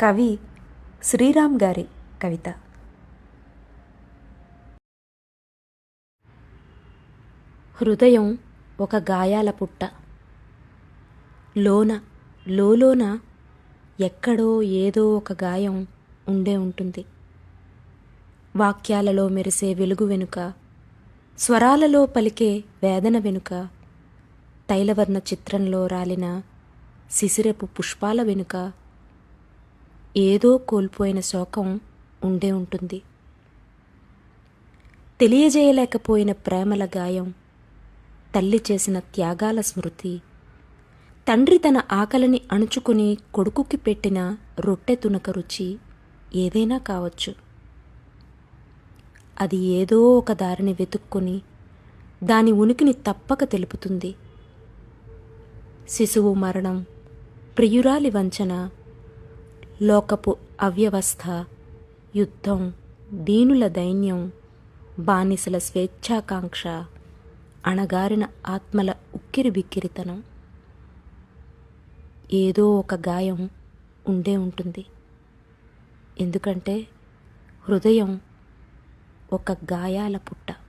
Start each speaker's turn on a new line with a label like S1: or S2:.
S1: కవి శ్రీరామ్ గారి కవిత. హృదయం ఒక గాయాల పుట్ట. లోన లోలోన ఎక్కడో ఏదో ఒక గాయం ఉండే ఉంటుంది. వాక్యాలలో మెరిసే వెలుగు వెనుక స్వరాలలో పలికే వేదన వెనుక తైలవర్ణ చిత్రంలో రాలిన శిశిరపు పుష్పాల వెనుక ఏదో కోల్పోయిన శోకం ఉండే ఉంటుంది. తెలియజేయలేకపోయిన ప్రేమల గాయం తల్లి చేసిన త్యాగాల స్మృతి తండ్రి తన ఆకలిని అణుచుకుని కొడుకుకి పెట్టిన రొట్టె తునక రుచి ఏదైనా కావచ్చు. అది ఏదో ఒక దారిని వెతుక్కుని దాని ఉనికిని తప్పక తెలుపుతుంది. శిశువు మరణం ప్రియురాలి వంచన లోకపు అవ్యవస్థ యుద్ధం దీనుల దైన్యం బానిసల స్వేచ్ఛాకాంక్ష అణగారిన ఆత్మల ఉక్కిరి బిక్కిరితనం. ఏదో ఒక గాయం ఉండే ఉంటుంది. ఎందుకంటే హృదయం ఒక గాయాల పుట్ట.